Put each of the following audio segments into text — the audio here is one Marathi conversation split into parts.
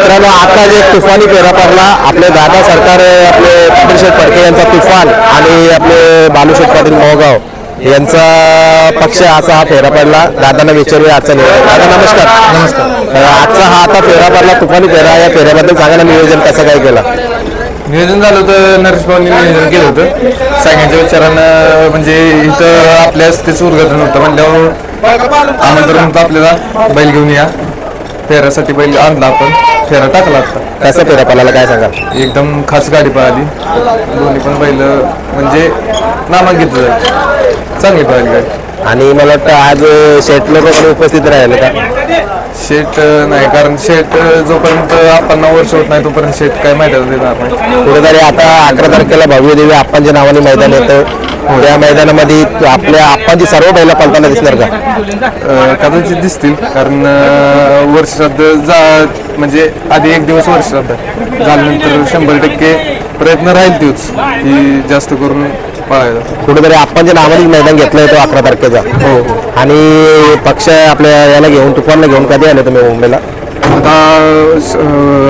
मित्रांनो आता जे तुफानी फेरा पडला आपले दादा सरकार आपले पिंपरीशेठ फडके यांचा तुफान आणि आपले बालुशेठ पाटील मोहगाव यांचा पक्ष असा हा फेरा पडला. दादांना विचारूया आजचा नियोजन. दादा नमस्कार. नमस्कार. आजचा हा आता फेरा पडला तुफानी फेरा या फेऱ्याबद्दल सांगा ना नियोजन कसं काय केलं? नियोजन झालं होतं नरेश भाऊनी नियोजन केलं होतं. सगळ्यांच्या विचारानं म्हणजे इथं आपल्यास तेच उद्घाटन होतं म्हणल्यावर आमंत्रण होतं आपल्याला बैल घेऊन या. फेऱ्यासाठी बैल आणला आपण. फेरा टाकला आता. कसं फेरा पडला काय सांगा एकदम खास गाडी पळाली. दोन्ही पण बैल म्हणजे नामांकित. चांगली पळाली गाडी. आणि मला वाटतं आज शेट लोक उपस्थित राहिले का? शेट नाही कारण शेट जोपर्यंत आपण नऊ वर्ष होत नाही तोपर्यंत शेट काय माहिती देणार नाही. कुठेतरी आता अकरा तारखेला भव्य देवी आप्पांच्या नावाने मैदान येतं. त्या मैदानामध्ये आपल्या आप्पांची सर्व बैला पलताना दिसणार का? कदाचित दिसतील कारण वर्षश्राद्ध जा म्हणजे आधी एक दिवस वर्षश्राद्ध झाल्यानंतर शंभर टक्के प्रयत्न राहील तोच की जास्त करून पळायला. कुठेतरी आप्पांच्या नावाने मैदान घेतलं तो अकरा तारखेचा. हो हो. आणि पक्ष आपल्या याला घेऊन तुफानला घेऊन कधी आले तुम्ही मुंबईला? आता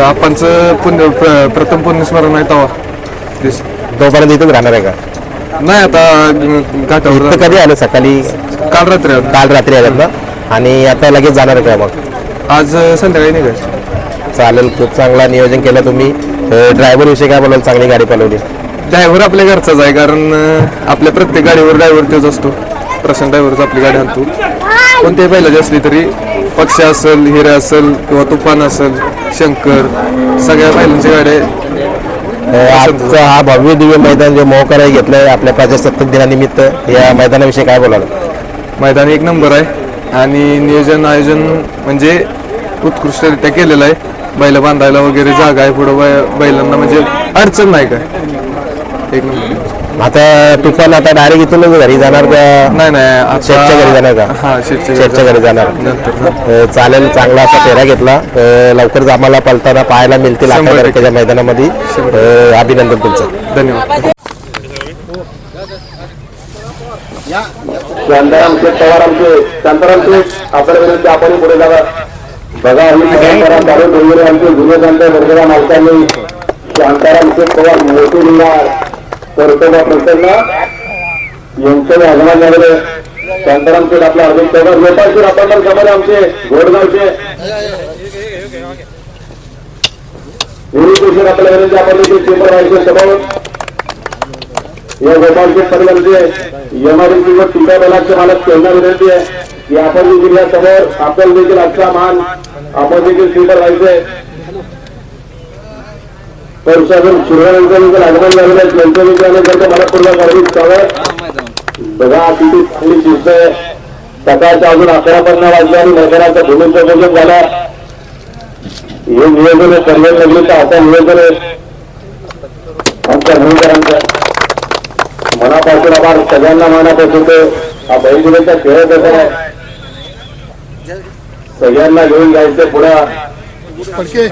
आपणचं पुण्य प्र- प्रथम पुण्यस्मरण आहे तवा दिस तोपर्यंत इथंच राहणार आहे का? नाही आता घाटावर कधी आलं सकाळी? काल रात्री आलो. काल रात्री आलेत ना? आणि आता लगेच जाणार आहे का मग? आज अ, संध्याकाळी निघायचं. चालेल खूप चांगला नियोजन केलं तुम्ही. ड्रायव्हर विषयी काय बोलाल? चांगली गाडी पळवली ड्रायव्हर आपल्या घरचाच आहे कारण अं, आपल्या प्रत्येक गाडीवर ड्रायव्हर तोच असतो. प्रशांत ड्रायव्हरच आपली गाडी आणतो. कोणत्याही बैलाची असली तरी पक्ष असेल हिरे असेल किंवा तुफान असेल शंकर सगळ्या बैलांच्या गाड्या आजचा हा भव्य दिव्य मैदान जे मोहकराई घेतलंय आपल्या प्रजासत्ताक दिनानिमित्त या मैदानाविषयी काय बोलाल? मैदान एक नंबर आहे. आणि नियोजन आयोजन म्हणजे उत्कृष्टरित्या केलेलं आहे. बैल बांधायला वगैरे जागा आहे पुढं बैलांना म्हणजे अडचण नाही काय? एक नंबर. आता तुफान आता डायरेक्ट इथूनच घरी जाणार का? नाही नाही शेटच्या घरी जाणार का? हा शेटच्या शेटच्या घरी जाणार. अ, चालेल चांगला असा फेरा घेतला. अ, लवकरच आम्हाला पलताना पाहायला मिळतील अकरा शंभर टक्के. तारखेच्या मैदानामध्ये. अ, अभिनंदन तुमचं. धन्यवाद. शांताराम शेठ पवार आमचे शांताराम शेठ आपल्या विरुद्ध आपण पुढे जावा. बघा ही परंपरा चालू ठेवलेली आमचे जुने संत वर्गरा मालकांनी शांताराम शेठ पवार मोठे कर्तव्य प्रसन्न यांच्या आगमन झालेले शांताराम शेठ आपला अर्जुन पवार नेपाळ शेठ आपण पण समोर आमचे गोडगावचे विरुद्ध शेठ आपल्या विनंती आपण चेंबर व्हायचे समोर. या गोपालचे परिवारचे एमआरएमसी व टीका दलाचे मालक त्यांना विनंती आहे की आपण देखील या समोर आपण देखील आजचा मान आपण देखील चेंबर व्हायचे प्रशासन शिवरायांचं आगमन झालेलं आहे. त्यांच्या देखील आणि मला पूर्ण गर्दीत चालू बघा किती चांगली शिस्त आहे. सकाळच्या अजून अकरा पन्नास वाजले आणि मैदानाचं भूमिप्रबोधन झालं. हे नियोजन आहे सर्व तर आता नियोजन आहे आमच्या भूमिकरांचं मनापासून आभार. सगळ्यांना मनापासून ते हा बहिणीचा खेळ कसा आहे सगळ्यांना घेऊन जायचं पुढे. आराष्ट्रीय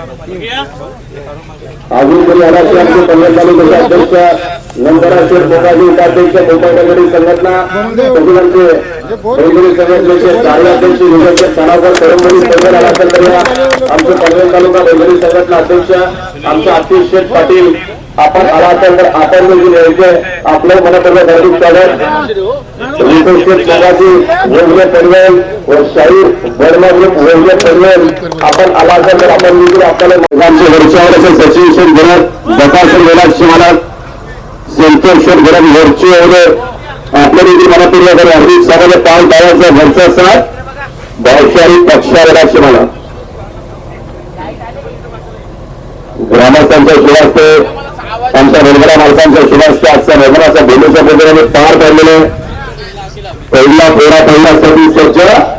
आमचे कल्याण तालुक्याचे अध्यक्ष नंतर शेठ मोकाजी उपाध्यक्ष मोकागडी संघटना सचिवांचे बैलगुडी संघटनेचे कार्याध्यक्ष विजय तणावकर करंबडी सगळे आला असेल तरी आमचे पनवेल तालुका बैलगुडी संघटना अध्यक्ष आमचे आतिश शेठ पाटील आपण आला असेल तर आपण देखील यायचे आपल्या मनापर्यंत गर्दीत चालत रितेश शेठ मोकाजी योग्य व शाहीर वर्मा ग्रुप योग्य आपण आला असेल तर आपण देखील आपल्याला आमचे वरच्यावर असेल सचिन शेठ घरात प्रकाशन गेला शिवारात संतोष शेठ घरात वरचे आपल्या देखील मनापूर्वक हार्दिक स्वागत पाऊल पायाचा घरचा साथ भावशाही पक्षावराशी मला ग्रामस्थांच्या शुभास्ते आमच्या रेल्वेला मालकांच्या शुभास्ते आजच्या निर्मलाच्या भूमीच्या पद्धतीने पार पडलेले पहिला फेरा पहिल्यासाठी स्वच्छ